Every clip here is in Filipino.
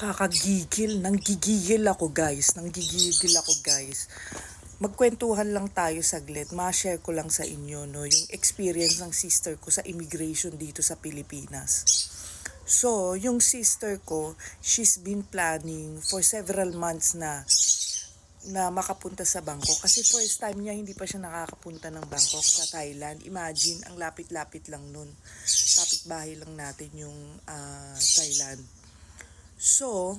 Nakakagigil, nanggigigil ako guys, nanggigigil ako guys. Magkwentuhan lang tayo saglit, ma-share ko lang sa inyo no, yung experience ng sister ko sa immigration dito sa Pilipinas. So, yung sister ko, she's been planning for several months na na makapunta sa Bangkok. Kasi first time niya, hindi pa siya nakakapunta ng Bangkok sa Thailand. Imagine, ang lapit-lapit lang nun. Kapit-bahay lang natin yung ah, Thailand. So,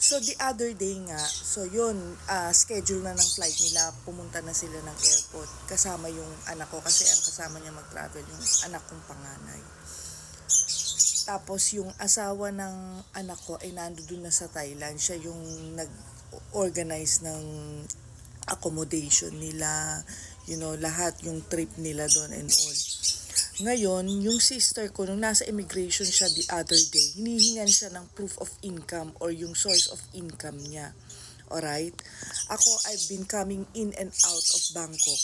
so the other day nga, so yun, ah, schedule na ng flight nila, pumunta na sila ng airport. Kasama yung anak ko, kasi ang kasama niya mag-travel, yung anak kong panganay. Tapos yung asawa ng anak ko ay nandoon na sa Thailand. Siya yung nag-organize ng accommodation nila, you know, lahat yung trip nila doon and all. Ngayon, yung sister ko, nung nasa immigration siya the other day, hinihingan siya ng proof of income or yung source of income niya. Alright? Ako, I've been coming in and out of Bangkok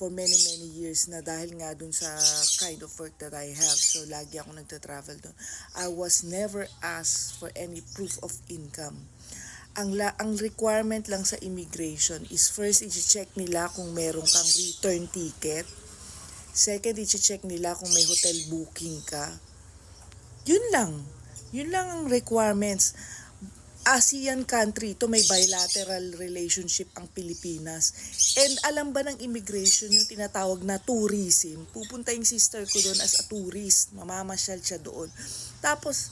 for many, many years na dahil nga dun sa kind of work that I have. So, lagi ako nagta-travel dun. I was never asked for any proof of income. Ang, la, ang requirement lang sa immigration is first, i-check nila kung meron kang return ticket. Second, i-check nila kung may hotel booking ka. Yun lang. Yun lang ang requirements. ASEAN country, to may bilateral relationship ang Pilipinas. And alam ba ng immigration yung tinatawag na tourism? Pupunta yung sister ko doon as a tourist. Mamamasyal siya doon. Tapos,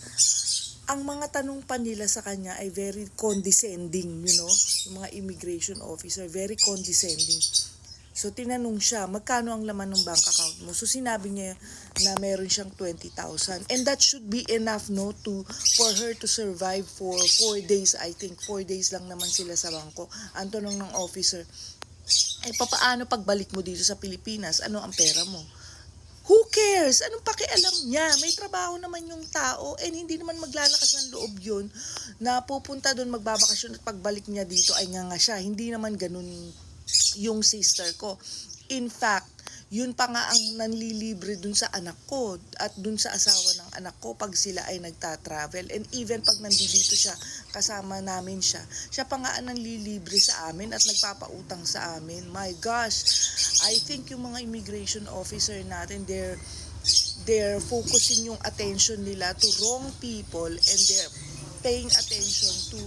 ang mga tanong pa nila sa kanya ay very condescending, you know? Yung mga immigration officer, very condescending. So, tinanong siya, magkano ang laman ng bank account mo? So, sinabi niya na meron siyang 20,000. And that should be enough, no, to, for her to survive for 4 days, I think. 4 days lang naman sila sa bangko. Ang tanong ng officer, eh, papaano pagbalik mo dito sa Pilipinas? Ano ang pera mo? Who cares? Anong pakialam niya? May trabaho naman yung tao and hindi naman maglalakas ng loob yun na pupunta doon magbabakasyon at pagbalik niya dito ay nga nga siya. Hindi naman ganun yung sister ko. In fact, yun pa nga ang nanlilibre dun sa anak ko at dun sa asawa ng anak ko pag sila ay nagta-travel. And even pag nandito siya, kasama namin siya, siya pa nga ang nanlilibre sa amin at nagpapautang sa amin. My gosh, I think yung mga immigration officer natin, they're they're focusing yung attention nila to wrong people and they're paying attention to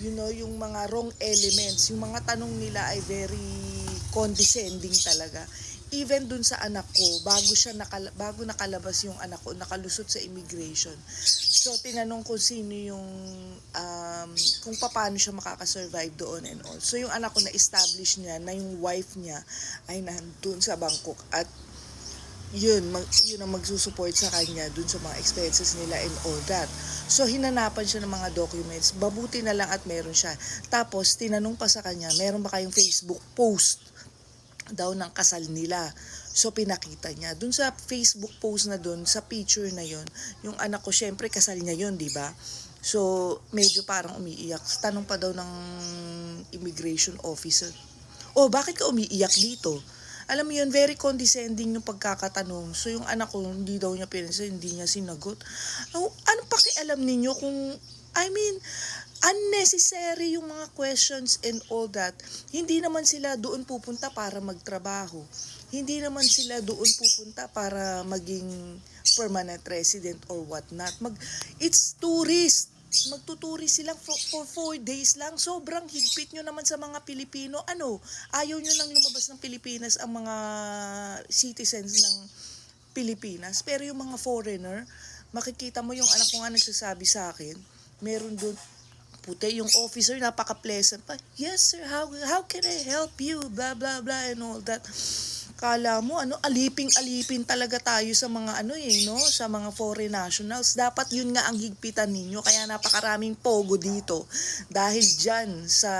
you know yung mga wrong elements yung mga tanong nila ay very condescending talaga. Even dun sa anak ko bago siya nakala, bago nakalabas yung anak ko nakalusot sa immigration. So tinanong ko sino yung um, kung paano siya makakasurvive doon and all. So yung anak ko na establish niya na yung wife niya ay nandun sa Bangkok at yun, mag, yun ang magsusupport sa kanya dun sa mga expenses nila and all that. So, hinanapan siya ng mga documents. Babuti na lang at meron siya. Tapos, tinanong pa sa kanya, meron ba kayong Facebook post daw ng kasal nila? So, pinakita niya. Dun sa Facebook post na dun, sa picture na yun, yung anak ko, syempre, kasal niya yun, di ba? So, medyo parang umiiyak. Tanong pa daw ng immigration officer, Oh, bakit ka umiiyak dito? Alam mo yun, very condescending yung pagkakatanong. So, yung anak ko, hindi daw niya pinasa, hindi niya sinagot. Ano, ano pakialam ninyo kung, I mean, unnecessary yung mga questions and all that. Hindi naman sila doon pupunta para magtrabaho. Hindi naman sila doon pupunta para maging permanent resident or whatnot. Mag, it's tourist magtuturi silang for, for four days lang. Sobrang higpit nyo naman sa mga Pilipino. Ano, ayaw nyo nang lumabas ng Pilipinas ang mga citizens ng Pilipinas. Pero yung mga foreigner, makikita mo yung anak ko nga nagsasabi sa akin, meron doon, puti, yung officer, napaka-pleasant pa. Yes, sir, how, how can I help you? Blah, blah, blah, and all that. Kala mo, ano, aliping-alipin talaga tayo sa mga ano eh, no? Sa mga foreign nationals. Dapat yun nga ang higpitan ninyo. Kaya napakaraming pogo dito. Dahil dyan sa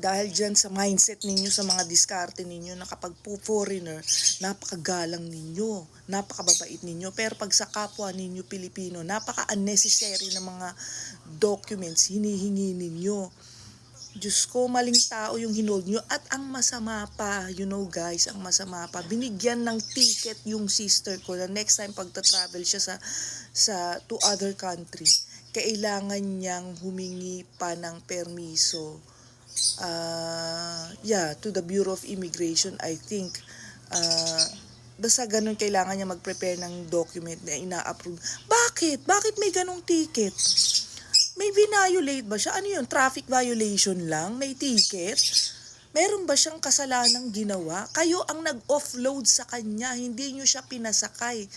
dahil dyan sa mindset ninyo, sa mga diskarte ninyo na kapag po foreigner, napakagalang ninyo, napakababait ninyo. Pero pag sa kapwa ninyo Pilipino, napaka-unnecessary na mga documents hinihingi ninyo. Diyos ko, maling tao yung hinold nyo. At ang masama pa, you know guys, ang masama pa, binigyan ng ticket yung sister ko na next time pagta-travel siya sa, sa to other country, kailangan niyang humingi pa ng permiso. Ah, yeah, to the Bureau of Immigration, I think. Ah, basta ganun, kailangan niya mag-prepare ng document na ina-approve. Bakit? Bakit may ganong ticket? May violate ba siya? Ano yun? Traffic violation lang? May ticket? Meron ba siyang kasalanang ginawa? Kayo ang nag-offload sa kanya, hindi nyo siya pinasakay.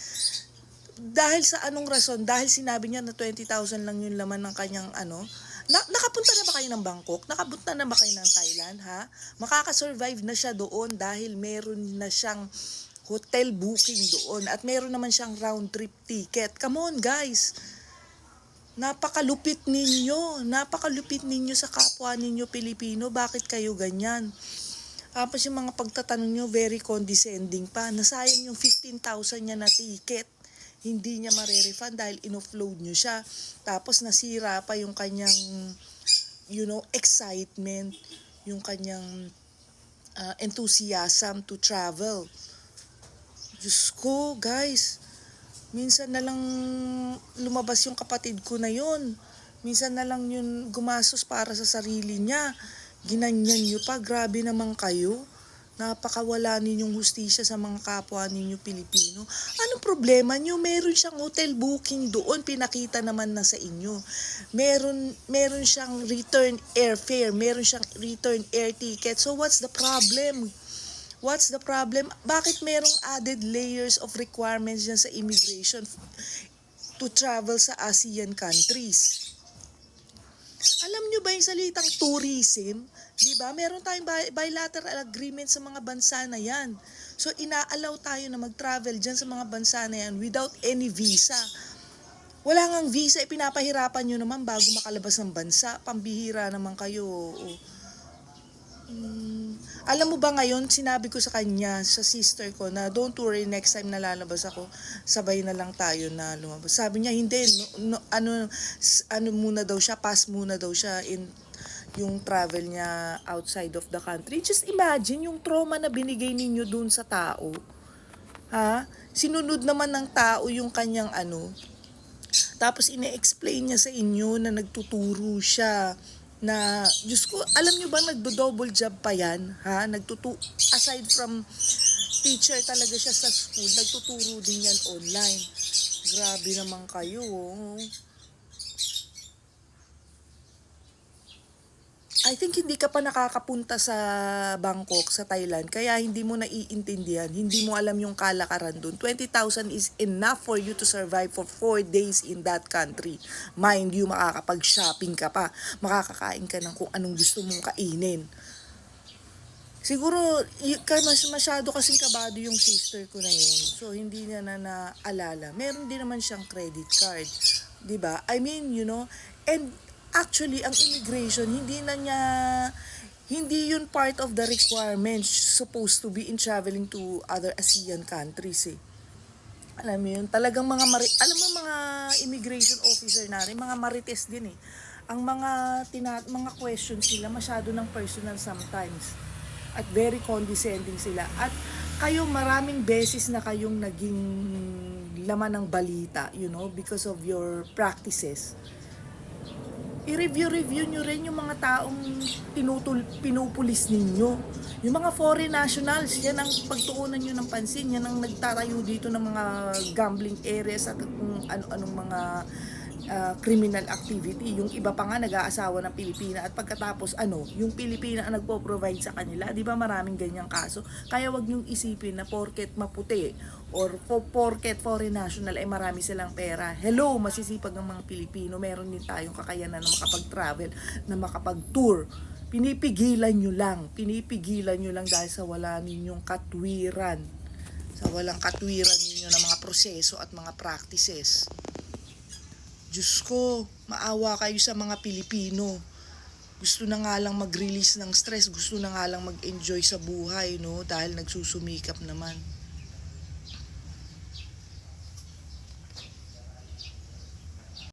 Dahil sa anong rason? Dahil sinabi niya na 20,000 lang yung laman ng kanyang ano? Na, nakapunta na ba kayo ng Bangkok? Nakapunta na ba kayo ng Thailand, ha? Makakasurvive na siya doon dahil meron na siyang hotel booking doon at meron naman siyang round trip ticket. Come on, guys! Napakalupit ninyo. Napakalupit ninyo sa kapwa ninyo Pilipino. Bakit kayo ganyan? Tapos yung mga pagtatanong nyo, very condescending pa. Nasayang yung 15,000 niya na ticket. Hindi niya marerefund dahil in-offload nyo siya. Tapos nasira pa yung kanyang, you know, excitement. Yung kanyang uh, enthusiasm to travel. Diyos ko, guys. Minsan na lang lumabas yung kapatid ko na yun. Minsan na lang yun gumasos para sa sarili niya. Ginanyan nyo pa. Grabe naman kayo. Napakawala ninyong hustisya sa mga kapwa ninyo Pilipino. Anong problema nyo? Meron siyang hotel booking doon. Pinakita naman na sa inyo. Meron, meron siyang return airfare. Meron siyang return air ticket. So what's the problem? What's the problem? Bakit merong added layers of requirements dyan sa immigration to travel sa ASEAN countries? Alam nyo ba yung salitang tourism? Di ba? Meron tayong bi- bilateral agreement sa mga bansa na yan. So, ina-allow tayo na mag-travel dyan sa mga bansa na yan without any visa. Wala ngang visa, ipinapahirapan nyo naman bago makalabas ng bansa. Pambihira naman kayo. O, Hmm, alam mo ba ngayon, sinabi ko sa kanya, sa sister ko, na don't worry, next time na lalabas ako, sabay na lang tayo na lumabas. Sabi niya, hindi, no, no, ano, ano muna daw siya, pass muna daw siya in yung travel niya outside of the country. Just imagine yung trauma na binigay ninyo dun sa tao. Ha? Sinunod naman ng tao yung kanyang ano. Tapos ine-explain niya sa inyo na nagtuturo siya na, Diyos ko, alam niyo ba nagdo-double job pa yan? Ha? Nagtutu aside from teacher talaga siya sa school, nagtuturo din yan online. Grabe naman kayo. oh. I think hindi ka pa nakakapunta sa Bangkok, sa Thailand, kaya hindi mo naiintindihan, hindi mo alam yung kalakaran doon. 20,000 is enough for you to survive for 4 days in that country. Mind you, makakapag-shopping ka pa, makakakain ka ng kung anong gusto mong kainin. Siguro, mas masyado kasing kabado yung sister ko na yun. So, hindi niya na naalala. Meron din naman siyang credit card. ba? I mean, you know, and actually, ang immigration, hindi na niya, hindi yun part of the requirements supposed to be in traveling to other ASEAN countries eh. Alam mo yun, talagang mga mari alam mo mga immigration officer natin, mga marites din eh. Ang mga tina mga questions nila masyado ng personal sometimes. At very condescending sila. At kayo maraming beses na kayong naging laman ng balita, you know, because of your practices. I-review-review nyo rin yung mga taong tinutul, pinupulis ninyo. Yung mga foreign nationals, yan ang pagtuunan nyo ng pansin. Yan ang nagtatayo dito ng mga gambling areas at kung ano-anong mga ah, criminal activity. Yung iba pa nga nag-aasawa ng Pilipina at pagkatapos ano, yung Pilipina ang nagpo-provide sa kanila. Di ba maraming ganyang kaso? Kaya wag nyong isipin na porket maputi or po porket foreign national ay marami silang pera. Hello, masisipag ang mga Pilipino. Meron din tayong kakayanan na makapag-travel, na makapag-tour. Pinipigilan nyo lang. Pinipigilan nyo lang dahil sa wala ninyong katwiran. Sa walang katwiran ninyo ng mga proseso at mga practices. Diyos ko, maawa kayo sa mga Pilipino. Gusto na nga lang mag-release ng stress, gusto na nga lang mag-enjoy sa buhay, no? Dahil nagsusumikap naman.